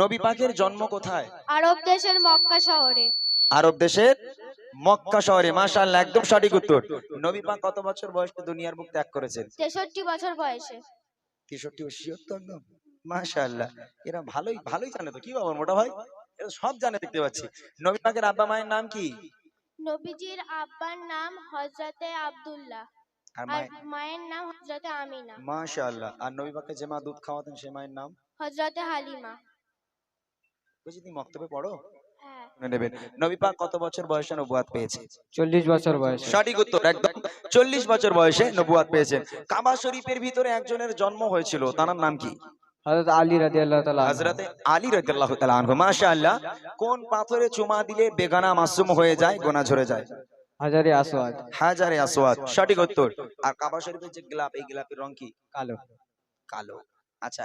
নবী পাকের জন্ম কোথায়? আরব দেশের মক্কা শহরে। আরব দেশের মক্কা শহরে মাশাআল্লাহ একদম সঠিক উত্তর। নবী পাক কত বছর বয়সে দুনিয়ার বুক ত্যাগ করেছেন? তেষট্টি বছর বয়সে। তেষট্টি ও ছিয়াত্তর একদম মাশাআল্লাহ এরা ভালোই ভালোই জানে তো কি বাবা মোটা ভাই? এরা সব জানে দেখতে পাচ্ছি। নবী পাকের আব্বা মায়ের নাম কি? নবীজির আব্বার নাম হজরতে আব্দুল্লাহ আর মায়ের? নাম হজরতে আমিনা। মাশাআল্লাহ আর নবী পাকে যে মা দুধ খাওয়াতেন সে মায়ের নাম? হজরতে হালিমা। তুমি মক্তবে পড়ো হ্যাঁ। শুনে নেবেন নবী। পাক কত বছর বয়সে নবুয়াত পেয়েছে? চল্লিশ বছর বয়সে। সঠিক উত্তর একদম। চল্লিশ বছর বয়সে নবুয়াত পেয়েছেন কাবা শরীফের ভিতরে একজনের জন্ম হয়েছিল তার নাম কি? হযরত আলী রাদিয়াল্লাহু তাআলা আনহু। আলী রাদিয়াল্লাহু তাআলা আনহু। মাশাআল্লাহ কোন পাথরে চুমা দিলে বেগানা মাসুম হয়ে যায় গোনা ঝরে যায়? হাজারে আসওয়াদ। হাজারে আসওয়াদ সঠিক উত্তর। আর কাবা শরীফের যে গোলাপ এই গোলাপের রং কি? কালো। কালো। আচ্ছা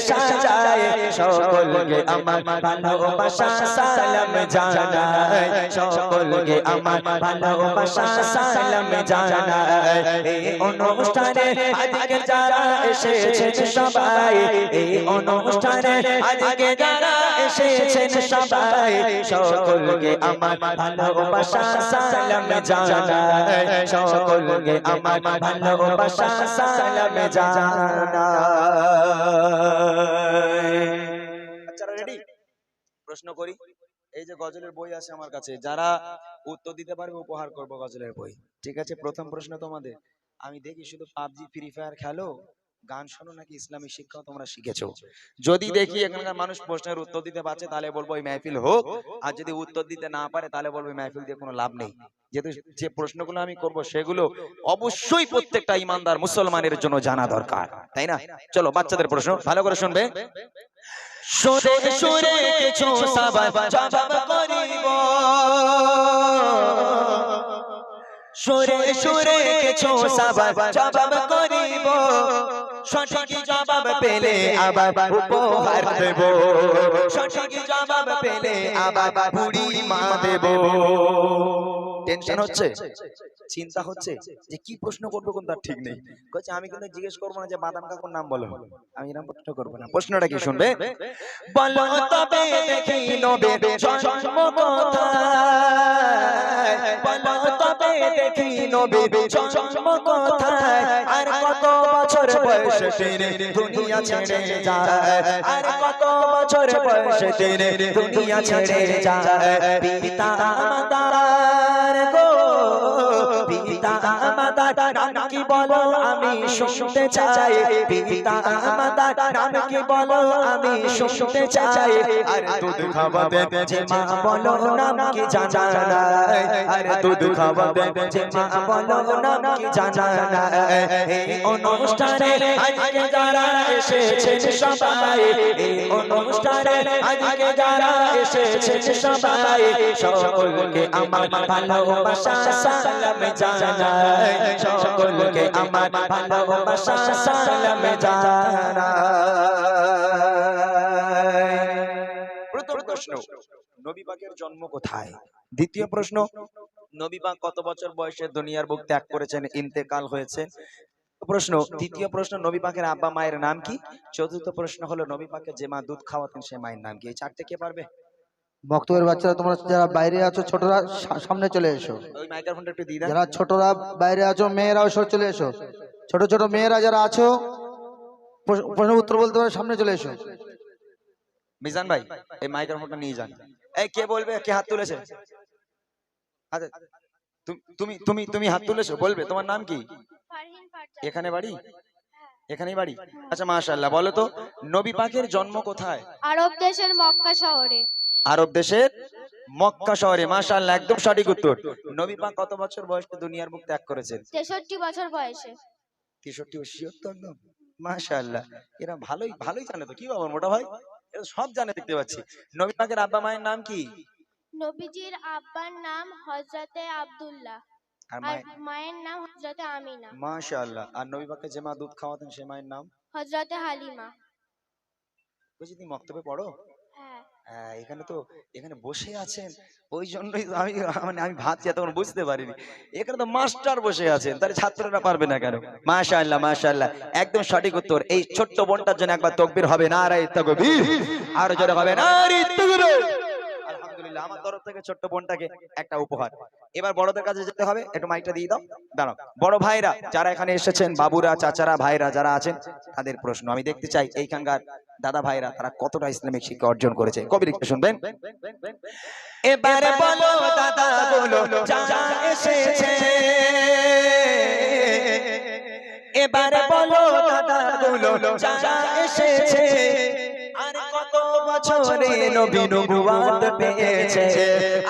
সাজায় সকলকে আমার ভালোবাসা সালাম জানাই সকলকে আমার ভালোবাসা সালাম জানাই এই অনুষ্ঠানে আজকে যারা এসেছে সবাই এই অনুষ্ঠানে আজকে যারা এসেছে সবাই সকলকে আমার ভালোবাসা সালাম জানাই সকলকে আমার ভালোবাসা সালাম জানাই আচ্ছা প্রশ্ন করি। এই যে গজলের বই আছে আমার কাছে, যারা উত্তর দিতে পারবে উপহার করব গজলের বই। ঠিক আছে, প্রথম প্রশ্ন তোমাদের। আমি দেখি শুধু পাবজি ফ্রি ফায়ার খেলো? গান শোনো নাকি ইসলামী শিক্ষা তোমরা শিখেছো? যদি দেখি এখানকার মানুষ প্রশ্নের উত্তর দিতে পারছে তাহলে বলব ওই মাহফিল হোক। আর যদি উত্তর দিতে না পারে তাহলে বলব ওই মাহফিল দিয়ে কোনো লাভ নেই। যেহেতু যে প্রশ্নগুলো আমি করব সেগুলো অবশ্যই প্রত্যেকটা ইমানদার মুসলমানের জন্য জানা দরকার তাই না? চলো বাচ্চাদের প্রশ্ন ভালো করে শুনবে? সুরে সুরে কিছু সাবান জবাব করিব। সুরে সুরে কিছু সবাব জবাব করিব। সঠিক জবাব পেলে আবার উপহার দেব। সঠিক জবাব পেলে আবার বুড়ি মা দেব। টেনশন হচ্ছে। চিন্তা হচ্ছে যে কি প্রশ্ন করব কোন তার ঠিক নেই। কচ্ছে আমি কিন্তু জিজ্ঞেস করব না যে বাদাম কাকুর নাম বলো। আমি এরকম প্রশ্ন করব না। প্রশ্নটা কি শুনবে? দুনিয়া ছেড়ে আর কত বছর বয়সে দুনিয়া ছেড়ে যায়। পিতা, মাতার গো পিতা মাতার নাম কি বলো? আমি শুনতে চাই। পিতা মাতার নাম কি বলো? আমি শুনতে চাই। আর দুধ খাওয়াবে যে মা বলো, নাম কি জানা নাই? আর দুধ খাওয়াবে যে মা বলো, নাম কি জানা নাই? এই অনুষ্ঠানে আজকে যারা এসেছে সবাই, এই অনুষ্ঠানে আজকে যারা এসেছে সবাই, সকলকে আমার ভালোবাসা, সালাম সকলকে আমার ভালোবাসা জানাই। নবী দ্বিতীয় কত বছর বয়সে দুনিয়ার বুক ত্যাগ করেছেন? ইন্তেকাল হয়েছে। প্রশ্ন, তৃতীয় প্রশ্ন, নবী আব্বা মায়ের নাম কি? চতুর্থ প্রশ্ন হলো, নবী পাকে যে মা দুধ খাওয়াতেন, সে মায়ের নাম কি? এই চারটে কে পারবে? বক্তব্যের বাচ্চারা তোমরা যারা বাইরে আছো ছোটরা সামনে চলে এসো। ওই মাইক্রোফোনটা একটু দিয়ে দেন যারা ছোটরা বাইরে আছো মেয়েরাও সব চলে এসো। ছোট ছোট মেয়েরা যারা আছো প্রশ্ন উত্তর বলতে পারো সামনে চলে এসো। মিজান ভাই এই মাইক্রোফোনটা নিয়ে যান। এই কে বলবে? কে হাত তুলেছে? আচ্ছা তুমি তুমি তুমি হাত তুলেছো? বলবে তোমার নাম কি? এখানে বাড়ি? এখানেই বাড়ি? আচ্ছা মাশাআল্লাহ বলো তো নবী পাকের জন্ম কোথায়? আরব দেশের মক্কা শহরে। আরব দেশের মক্কা শহরে মাশাআল্লাহ একদম সঠিক উত্তর। নবী পাক কত বছর বয়সে দুনিয়ার বুক ত্যাগ করেছেন? তেষট্টি বছর বয়সে। তেষট্টি ও ছিয়াত্তর একদম মাশাআল্লাহ এরা ভালোই ভালোই জানে তো কি বাবা মোটা ভাই? এরা সব জানে দেখতে পাচ্ছি। নবী পাকের আব্বা মায়ের নাম কি? নবীজির আব্বার নাম হজরতে আব্দুল্লাহ আর মায়ের? নাম হজরতে আমিনা। মাশাআল্লাহ আর নবী যে মা দুধ খাওয়াতেন সে মায়ের নাম? হজরতে হালিমা। তুমি মক্তবে পড়ো? হ্যাঁ। এখানে তো এখানে বসে আছেন। ওই জন্যই তো আমি মানে আমি ভাবছি তখন বুঝতে পারিনি। এখানে তো মাস্টার বসে আছেন তাহলে ছাত্ররা পারবে না কেন? মাশাআল্লাহ মাশাআল্লাহ। একদম সঠিক উত্তর। এই ছোট্ট বোনটার জন্য একবার তকবীর হবে। না রে তকবীর। আর জোরে হবে। না রে তকবীর। আলহামদুলিল্লাহ আমার তরফ থেকে ছোট্ট বোনটাকে একটা উপহার। এবার বড়দের কাছে যেতে হবে। একটু মাইকটা দিয়ে দাও। দাঁড়াও। বড় ভাইরা যারা এখানে এসেছেন বাবুরা চাচারা ভাইরা যারা আছেন তাদের প্রশ্ন। আমি দেখতে চাই এইখানকার দাদা ভাইরা তারা কতটা ইসলামিক শিক্ষা অর্জন করেছে? কবি লিখতে শুনবেন? এবারে বলো দাদা বলো এসেছে। এবারে বলো দাদা বলো এসেছে। আর কত বছরে নবী নবুয়াত পেয়েছে?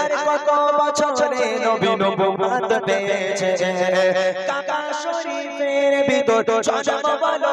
আর কত বছরে নবী নবুয়াত পেয়েছে? কাকা শরীফের ভিতর বলো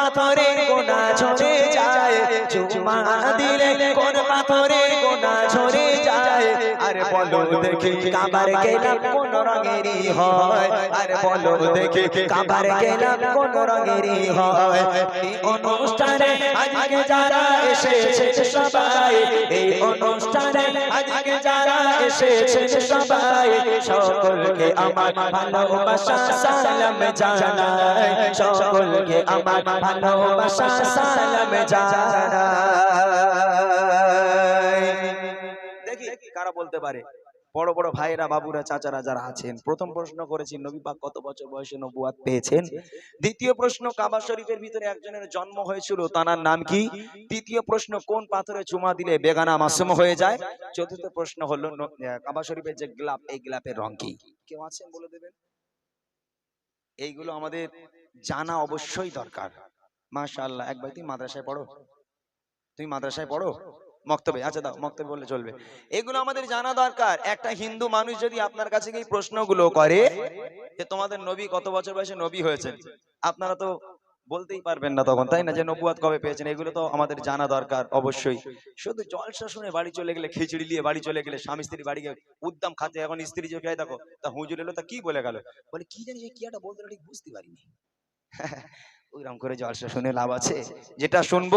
পাথরের গোনা ঝরে যায়। চুমা দিলে কোন পাথরের গোনা ঝরে যায়। আরে বলো দেখি কাবার গেলাম কোন রঙেরই হয়। আরে বলো দেখি কাবার গেলাম কোন রঙেরই হয়। এই অনুষ্ঠানে আজকে যারা এসেছে সবাই, এই অনুষ্ঠানে আজকে যারা এসেছে সবাই, সকলকে আমার ভালোবাসা, সালাম জানাই। সকলকে আমার দেখি কারা বলতে পারে। বড় বড় ভাইরা বাবুরা, চাচারা যারা আছেন, প্রথম প্রশ্ন কত বছর বয়সে নবুয়াত পেয়েছেন? দ্বিতীয় প্রশ্ন, কাবা শরীফের ভিতরে একজনের জন্ম হয়েছিল তার নাম কি? তৃতীয় প্রশ্ন, কোন পাথরে চুমা দিলে বেগানা মাসুম হয়ে যায়? চতুর্থ প্রশ্ন হলো কাবা শরীফের যে গ্লাপ, এই গ্লাপের রং কি? কেউ আছেন বলে দেবেন? এইগুলো আমাদের জানা অবশ্যই দরকার। মাশাআল্লাহ একবার তুমি মাদ্রাসায় পড়ো। তুমি মাদ্রাসায় পড়ো। মক্তবে আচ্ছা দাও মক্তবে বললে চলবে। এগুলো আমাদের জানা দরকার। একটা হিন্দু মানুষ যদি আপনার কাছে এই প্রশ্নগুলো করে যে তোমাদের নবী কত বছর বয়সে নবী হয়েছেন আপনারা তো বলতেই পারবেন না তখন তাই না? যে নবুয়াত কবে পেয়েছেন এগুলো তো আমাদের জানা দরকার অবশ্যই। শুধু জলসা শুনে বাড়ি চলে গেলে খিচড়ি নিয়ে বাড়ি চলে গেলে স্বামী স্ত্রী বাড়ি গিয়ে উদ্দাম খাতে এখন স্ত্রী যে খেয়ে দেখো তা হুজুর এলো তা কি বলে গেল? বলে কি জানি কি একটা বলতে ঠিক বুঝতে পারিনি। ওইরকম করে জলসা শুনে লাভ আছে। যেটা শুনব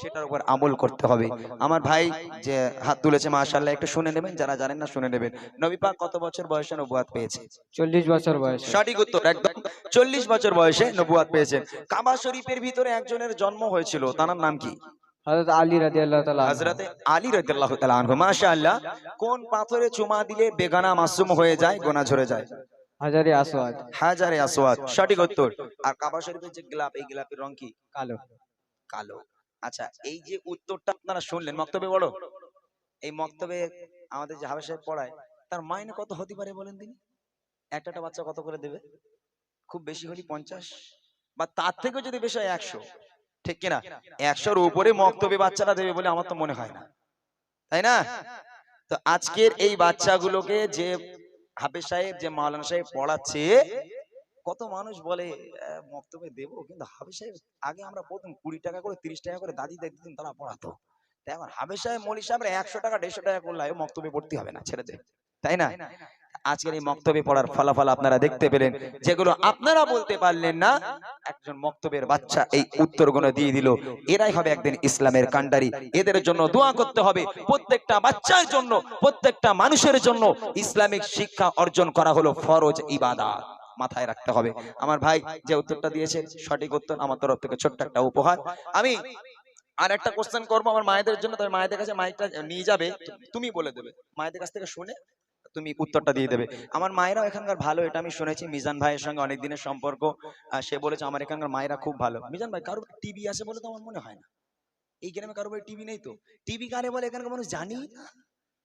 সেটার উপর আমল করতে হবে। আমার ভাই যে হাত তুলেছে মাশাআল্লাহ একটু শুনে নেবেন? যারা জানেন না শুনে নেবেন। নবী পাক কত বছর বয়সে নবুয়াত পেয়েছে? চল্লিশ বছর বয়সে। সঠিক উত্তর একদম। চল্লিশ বছর বয়সে নবুয়াত পেয়েছেন কাবা শরীফের ভিতরে একজনের জন্ম হয়েছিল তার নাম কি? হজরত আলী রাজি আল্লাহ তালা হযরতে আলী রাদিয়াল্লাহু তাআলা আনহু। মাশাআল্লাহ কোন পাথরে চুমা দিলে বেগানা মাসুম হয়ে যায় গোনা ঝরে যায়? হাজারি আসওয়াদ। হাজারে আসওয়াদ। সঠিক উত্তর। আর কাবা শরীফের যে গ্লাপ এই গ্লাপের রং কি? কালো। কালো। আচ্ছা এই যে উত্তরটা আপনারা শুনলেন মক্তবে বড়? এই মক্তবে আমাদের যে হাবে সাহেব পড়ায় তার মাইনে কত হতে পারে বলেন তিনি? একটা একটা বাচ্চা কত করে দেবে? খুব বেশি হলে পঞ্চাশ? বা তার থেকেও যদি বেশি হয় একশো? ঠিক কিনা? একশোর উপরে মক্তবে বাচ্চারা দেবে বলে আমার তো মনে হয় না। তাই না? তো আজকের এই বাচ্চাগুলোকে যে হাফেজ সাহেব যে মাওলানা সাহেব পড়াচ্ছে, কত মানুষ বলে মক্তবে দেবো। কিন্তু হাফেজ সাহেব, আগে আমরা প্রথম কুড়ি টাকা করে, তিরিশ টাকা করে দাদি দাদি দিন তারা পড়াতো। তাই আমার হাফেজ সাহেব, মলি সাহেব একশো টাকা, দেড়শো টাকা করলে মক্তব্যে মক্তবে পড়তে হবে না ছেড়ে দে তাই না? আজকের এই মক্তবে পড়ার ফলাফল আপনারা দেখতে পেলেন। যেগুলো আপনারা বলতে পারলেন না একজন মক্তবের বাচ্চা এই উত্তরগুলো দিয়ে দিল। এরাই হবে একদিন ইসলামের কান্ডারি এদের জন্য দোয়া করতে হবে প্রত্যেকটা বাচ্চার জন্য প্রত্যেকটা মানুষের জন্য ইসলামিক শিক্ষা অর্জন করা হলো ফরজ ইবাদত। মাথায় রাখতে হবে। আমার ভাই যে উত্তরটা দিয়েছে সঠিক উত্তর আমার তরফ থেকে ছোট্ট একটা উপহার। আমি আর একটা কোশ্চেন করব। আমার মায়েদের জন্য। তবে মায়েদের কাছে মাইকটা নিয়ে যাবে তুমি বলে দেবে মায়েদের কাছ থেকে শুনে তুমি উত্তরটা দিয়ে দেবে। আমার মায়েরাও এখানকার ভালো এটা আমি শুনেছি। মিজান ভাইয়ের সঙ্গে অনেক দিনের সম্পর্ক সে বলেছে আমার এখানকার মায়েরা খুব ভালো। মিজান ভাই কারোর টিভি আছে বলে তো আমার মনে হয় না। এই গ্রামে কারোর টিভি নেই তো? টিভি কারে বলে? এখানকার মানুষ জানি?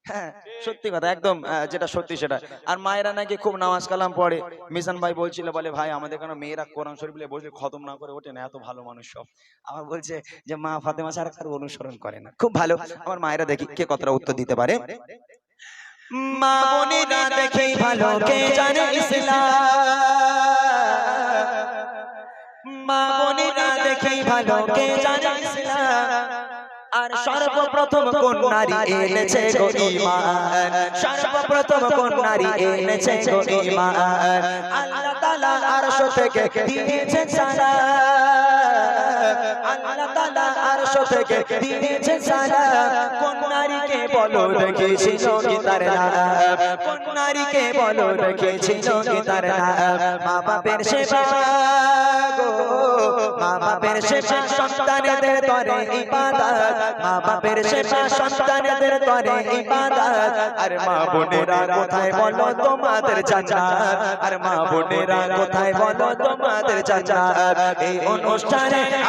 হ্যাঁ সত্যি কথা একদম যেটা সত্যি সেটা। আর মায়েরা নাকি খুব নামাজ কালাম পড়ে। মিজান ভাই বলছিল বলে ভাই আমাদের এখানে মেয়েরা কোরআন শরীফ বলে বসে খতম না করে ওঠে না এত ভালো মানুষ সব। আমার বলছে যে মা ফাতেমা ছাড়া কারও অনুসরণ করে না। খুব ভালো। আমার মায়েরা দেখি কে কতটা উত্তর দিতে পারে। মা বোনেরা দেখে ভালো, কে জানে ইসলাম? মা বোনেরা দেখে ভালো, কে জানে ইসলাম? আর সর্বপ্রথম কোন নারী এনেছে গো ঈমান? সর্বপ্রথম কোন নারী এনেছে গো ঈমান? আল্লাহ তাআলা আরশ থেকে দিয়েছেন সালাম। আল্লাহ তাআলা আরশ থেকে দিয়েছেন সালাম কোন নারীকে বলো দেখেছিল কি তার নাম। কোন নারীকে বলো দেখেছিল কি তার নাম। মা বাপের সেবা গো, মা বাপের সেবা সন্তানদের তরে ইবাদত। মা বাপের সেবা সন্তানদের তরে ইবাদত। আর মা বোনেরা কোথায় বলো তোমাদের জান্নাত আর মা বোনেরা কোথায় বলো তোমাদের জান্নাত এই অনুষ্ঠানে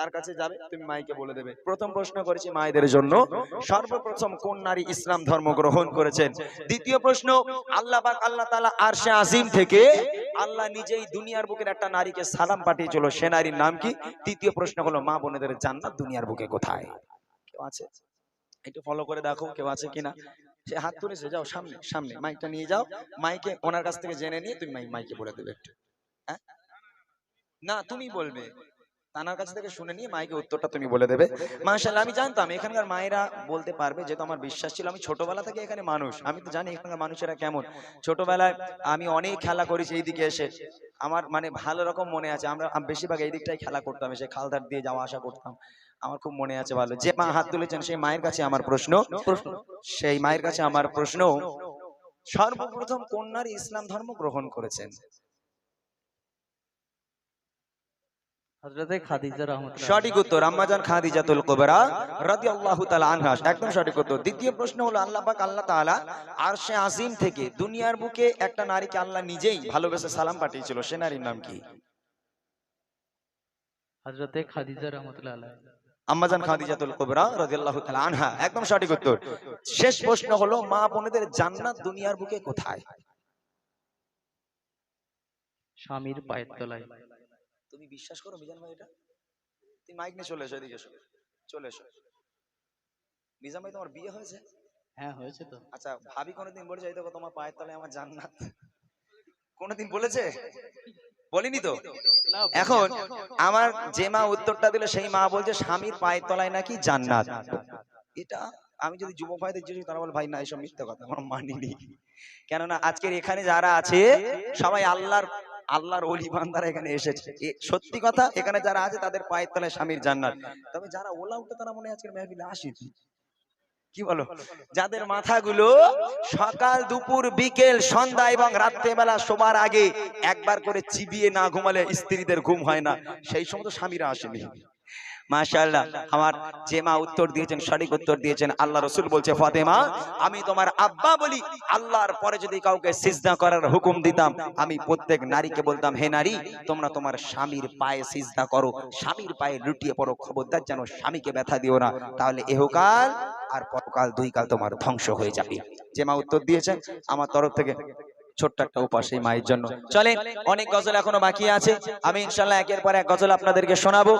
তার কাছে যাবে, তুমি মাইকে বলে দেবে। প্রথম প্রশ্ন করেছি মায়েদের জন্য। সর্বপ্রথম কোন নারী ইসলাম ধর্ম গ্রহণ করেছেন? দ্বিতীয় প্রশ্ন, আল্লাহ পাক, আল্লাহ তাআলা আরশে আজিম থেকে আল্লাহ নিজেই দুনিয়ার বুকের একটা নারীকে সালাম পাঠিয়েছিল, সে নারীর নাম কি? তৃতীয় প্রশ্ন হলো, মা বোনেদের জান্নাত দুনিয়ার বুকে কোথায়? কেউ আছে? একটু ফলো করে দেখো, কেউ আছে কিনা? সে হাত তুলেছে, যাও সামনে সামনে, মাইকটা নিয়ে যাও। মাইকে, ওনার কাছ থেকে জেনে নিয়ে তুমি মাইক- বলে দেবে একটু। হ্যাঁ? না, তুমি বলবে। তানার কাছ থেকে শুনে নিয়ে মাইকে উত্তরটা তুমি বলে দেবে। মাশাআল্লাহ আমি জানতাম এখানকার মায়েরা বলতে পারবে যেহেতু আমার বিশ্বাস ছিল। আমি ছোটবেলা থেকে এখানে মানুষ। আমি তো জানি এখানকার মানুষেরা কেমন। ছোটবেলায় আমি অনেক খেলা করেছি এইদিকে এসে। আমার মানে ভালো রকম মনে আছে। আমরা বেশিরভাগ এই দিকটাই খেলা করতাম এসে খালধার দিয়ে যাওয়া আসা করতাম। আমার খুব মনে আছে ভালো। যে মা হাত তুলেছেন সেই মায়ের কাছে আমার প্রশ্ন। সেই মায়ের কাছে আমার প্রশ্ন সর্বপ্রথম কোন নারী ইসলাম ধর্ম গ্রহণ করেছেন হজরতে খাদিজা রহমতুল্লাহ সঠিক উত্তর আম্মাজান খাদিজাতুল কুবরা রাদিয়াল্লাহু তাআলা আনহা। একদম সঠিক উত্তর। দ্বিতীয় প্রশ্ন হলো আল্লাহ পাক আল্লাহ তাআলা আরশে আজিম থেকে দুনিয়ার বুকে একটা নারীকে আল্লাহ নিজেই ভালোবেসে সালাম পাঠিয়েছিল। সে নারীর নাম কি? হজরতে খাদিজা রহমতুল্লাহ আলাইহি। আম্মাজান খাদিজাতুল কুবরা রাদিয়াল্লাহু তাআলা আনহা। একদম সঠিক উত্তর। শেষ প্রশ্ন হলো মা বোনেদের জান্নাত দুনিয়ার বুকে কোথায়? স্বামীর পায়ের তলায়। তুমি বিশ্বাস করো মিজান ভাই এটা? তুমি মাইক নিয়ে চলে এসো এদিকে এসো। চলে এসো। মিজান ভাই তোমার বিয়ে হয়েছে? হ্যাঁ হয়েছে তো। আচ্ছা ভাবি কোনোদিন বলেছে এই দেখো তোমার পায়ের তলায় আমার জান্নাত। কোনোদিন বলেছে? বলিনি তো? এখন আমার যে মা উত্তরটা দিল সেই মা বলছে স্বামীর পায়ের তলায় নাকি জান্নাত? এটা আমি যদি যুবক ভাইদের জিজ্ঞেস তারা বলে ভাই না এসব মিথ্যা কথা আমরা মানিনি। কেননা আজকের এখানে যারা আছে সবাই আল্লাহর আল্লাহর অলি বান্দারা এখানে এসেছে। সত্যি কথা, এখানে যারা আছে তাদের পায়ের তলায় স্বামীর জান্নাত। তবে যারা ওলা উঠে তারা মনে আজকের মেহবিলে আসেছে কি বলো? যাদের মাথাগুলো সকাল, দুপুর, বিকেল, সন্ধ্যা এবং রাত্রেবেলা শোবার আগে একবার করে চিবিয়ে না ঘুমালে স্ত্রীদের ঘুম হয় না। সেই সময় তো স্বামীরা আসেনি। মাশাআল্লাহ, আমার যে মা উত্তর দিয়েছেন, সঠিক উত্তর দিয়েছেন, আল্লাহ রসুল বলছে, ফাতেমা, আমি তোমার আব্বা বলি, আল্লাহর পরে যদি কাউকে সিজদা করার হুকুম দিতাম, আমি প্রত্যেক নারীকে বলতাম, হে নারী, তোমরা তোমার স্বামীর পায়ে সিজদা করো, স্বামীর পায়ে লুটিয়ে পড়ো, খবরদার যেন স্বামীকে ব্যথা দিও না, তাহলে এহকাল আর পরকাল দুই কাল তোমার ধ্বংস হয়ে যাবে। যে মা উত্তর দিয়েছেন, আমার তরফ থেকে ছোট্ট একটা উপাস এই মায়ের জন্য। চলে অনেক গজল এখনও বাকি আছে, আমি ইনশাল্লাহ একের পর এক গজল আপনাদেরকে শোনাবো।